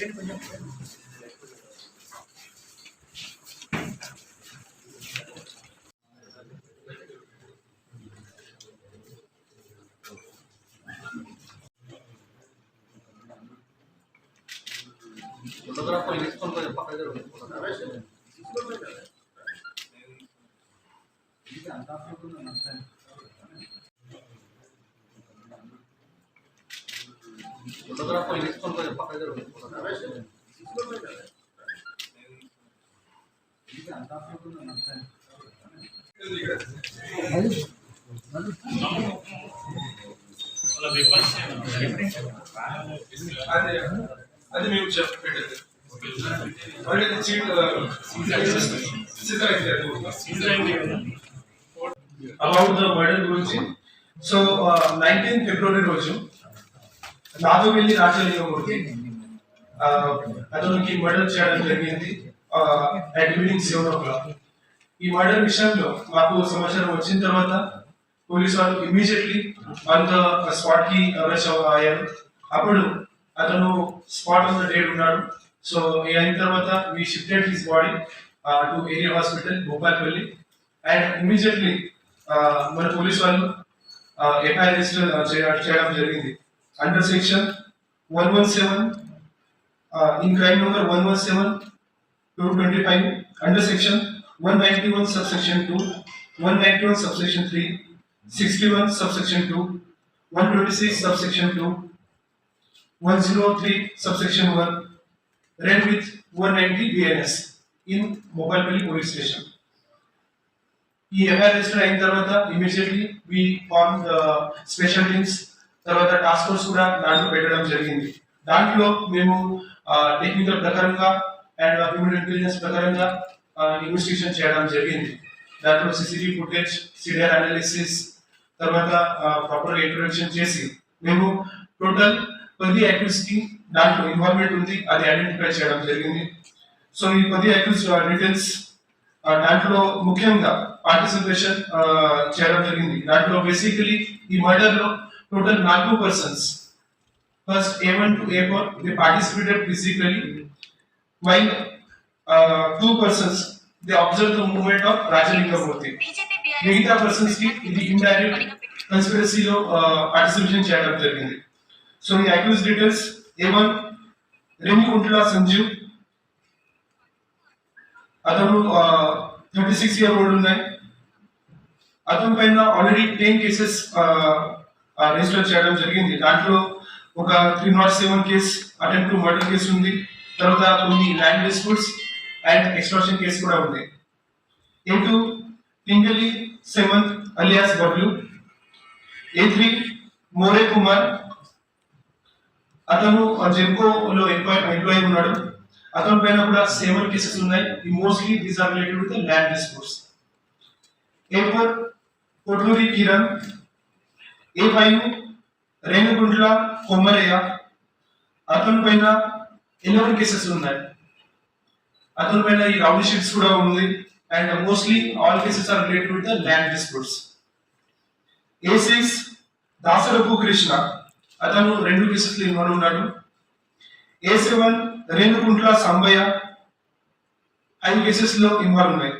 Second కొంచెం photographer తీసుకొని కొంచెం పక్క దగ్గర అంతా అది మేము చెప్పేది అంటే చీట్ అబౌట్ ద మర్డర్ గురించి సో నైన్టీన్ ఫిబ్రవరి రోజు నాగవెల్లి రాజలింగమూర్తి అతనికి మర్డర్ చేయడం జరిగింది. At evening seven o'clock ఈ మర్డర్ విషయంలో మాకు సమాచారం వచ్చిన తర్వాత పోలీసు వాళ్ళు ఇమీడియట్లీ ఆన్ ద స్పాట్కి అరెస్ట్ అయ్యారు. అప్పుడు అతను స్పాట్ ఆన్ ద డేట్ ఉన్నాడు. సో అయిన తర్వాత we shifted his body to area hospital Bhopalpalli. And immediately మన పోలీస్ వాళ్ళు ఎఫ్ఐఆర్ రిజిస్టర్ చేయడం జరిగింది. under section one one seven in crime number one one seven two twenty five under section one ninety one subsection two one ninety one subsection three sixty one subsection two one twenty six subsection two one zero three subsection one read with one ninety B N S in Mobilepalli police station ఈ FIR register అయిన తర్వాత immediately we form the special teams తర్వాత task force కూడా దాంట్లో పెట్టడం జరిగింది. దాంట్లో మేము టెక్నికల్ ప్రకారంగా అండ్ హ్యూమన్ ఇంటెలిజెన్స్ ప్రకారంగా ఇన్వెస్టిగేషన్ చేయడం జరిగింది. దాంట్లో సిసిటీవీ ఫుటేజ్ సిరియల్ అనాలిసిస్ తర్వాత ప్రాపర్ ఇంట్రొడక్షన్ చేసి మేము టోటల్ పది యాక్టివ్స్కి దాంట్లో ఇన్వాల్వ్మెంట్ ఉంది అది ఐడెంటిఫై చేయడం జరిగింది. సో ఈ పది యాక్టివ్స్ డీటెయిల్స్ దాంట్లో ముఖ్యంగా పార్టిసిపేషన్ చేయడం జరిగింది. దాంట్లో బేసికలీ ఈ మర్డర్లో టోటల్ నాలుగు persons first A one to A four they participated physically while two persons they observe the movement of Rajalingamurthy మిగతా పర్సన్స్కి ఇది ఇండైరెక్ట్ కన్స్పిరసీలో పార్టిసిపేషన్ చేయడం జరిగింది సో ఈ accused details A one Remikuntla Sanjeev అతను థర్టీ సిక్స్ ఇయర్ ఓల్డ్ ఉన్నాయి అతని పైన ఆల్రెడీ టెన్ కేసెస్ రిజిస్టర్ చేయడం జరిగింది. దాంట్లో ఒక three not seven case attempt to murder case ఉంది. తర్వాత కొన్ని land disputes and extraction case కూడా ఉంది. A two Pingali seventh alias Bablu A three More Kumar అతను జెంకోలో ఎంప్లాయ్ ఎంప్లాయీ ఉన్నాడు. అతని పైన కూడా సెవెన్ కేసెస్ ఉన్నాయి. ఈ mostly these are related with land disputes A four Kotluri Kiran A five Renuguntla Kommarayya అతని పైన ఎలెవెన్ కేసెస్ ఉన్నాయి. అతని పైన ఈ రౌండ్ షీట్స్ కూడా ఉంది. And mostly all cases are related with land disputes A six Dasarapu Krishna. అతను రెండు కేసెస్లో ఇన్వాల్వ్ ఉన్నాడు. A seven Renukuntla Sambayya. ఐదు కేసెస్లో ఇన్వాల్వ్ ఉన్నాయి.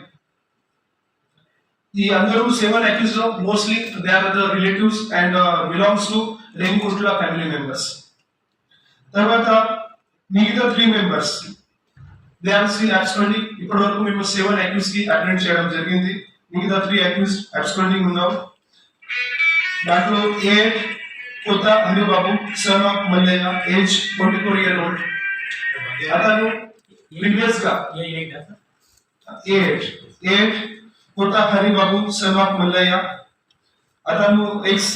ఈ అందరూ seven అక్యూజ్లో mostly they are the relatives and belongs to Renukuntla family members తర్వాత మిగతా three members they are still absconding ఇప్పటి వరకు మేము సెవెన్ అక్యూస్కి అటెండ్ చేయడం జరిగింది మిగతా త్రీ అక్యూస్ అబ్స్కండింగ్ ఉన్నాం దాంట్లో A Kotha Haribabu son of Mallayya age twenty four year old అతను ప్రీవియస్గా eight eight Kotha Haribabu son Mallayya అతను ex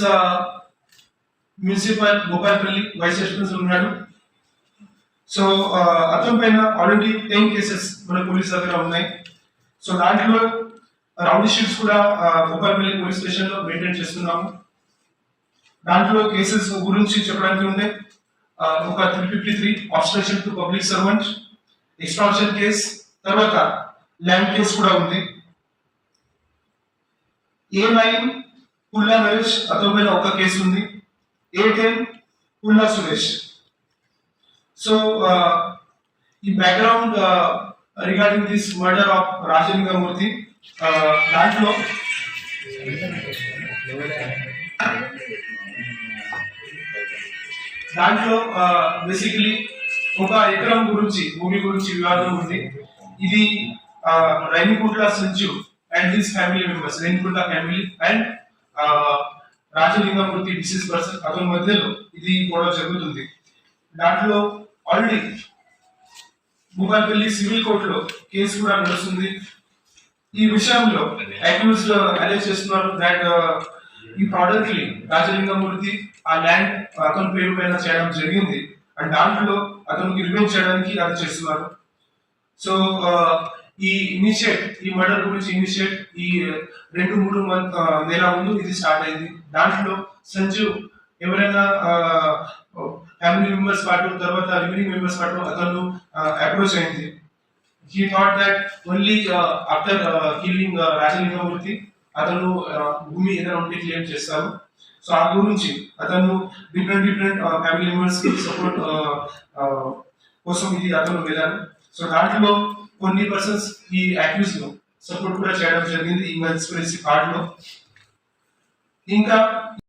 municipal Gopalpalli vice chairman ఉన్నాడు సో అతని పైన ఆల్రెడీ టెన్ కేసెస్ మన పోలీస్ దగ్గర ఉన్నాయి. సో దాంట్లో రౌండ్ షీట్స్ కూడా గోపాల్పల్లి పోలీస్ స్టేషన్లో మెయింటైన్ చేస్తున్నాము. దాంట్లో కేసెస్ గురించి చెప్పడానికి ఉండే ఒక three fifty three obstruction to public servant extraction case తర్వాత ల్యాండ్ కేస్ కూడా ఉంది. ఏ నైన్ పుల్లా నరేష్ అతని ఒక కేసు ఉంది? A ten Pulla Suresh? So ఈ background regarding this murder of Rajalingamurthy దాంట్లో దాంట్లో బేసికలీ ఒక ఎకరం గురించి భూమి గురించి వివాదం ఉంది. ఇది కోట్ల సంచు and this family members Rainikuntla family and Rajalingamurthy deceased person అతని మధ్యలో ఇది గొడవ జరుగుతుంది. దాంట్లో ఆల్రెడీ భూపాల్పల్లి సివిల్ కోర్టులో కేసు కూడా నడుస్తుంది. ఈ విషయంలో అక్యూజ్ అరెస్ట్ చేస్తున్నారు దాట్ uh, ఈ ప్రోడక్ట్ని రాజలింగమూర్తి ఆ ల్యాండ్ అతని పేరు పైన చేయడం జరిగింది. అండ్ దాంట్లో అతనికి రివెంజ్ చేయడానికి అది చేస్తున్నారు. సో uh, ఈ ఇనిషియేట్ ఈ మర్డర్ గురించి ఇనిషియేట్ ఈ రెండు మూడు మంత్ నెల ముందు ఇది స్టార్ట్ అయింది. దాంట్లో సంజీవ్ ఎవరైనా ఫ్యామిలీ మెంబర్స్ పాటు తర్వాత రిమైనింగ్ మెంబర్స్ పాటు అతను అప్రోచ్ అయింది. He thought that only after killing Rajalingamurthy అతను భూమి ఏదైనా ఉంటే క్లెయిమ్ చేస్తారు సో ఆ గురించి అతను డిఫరెంట్ డిఫరెంట్ ఫ్యామిలీ మెంబర్స్కి సపోర్ట్ కోసం ఇది అతను వెళ్ళాను సో దాంట్లో కొన్ని పర్సన్స్ ఈ అక్యూజ్లో సపోర్ట్ కూడా చేయడం జరిగింది. ఈ కన్స్పిరసీ కార్డ్లో. ఇంకా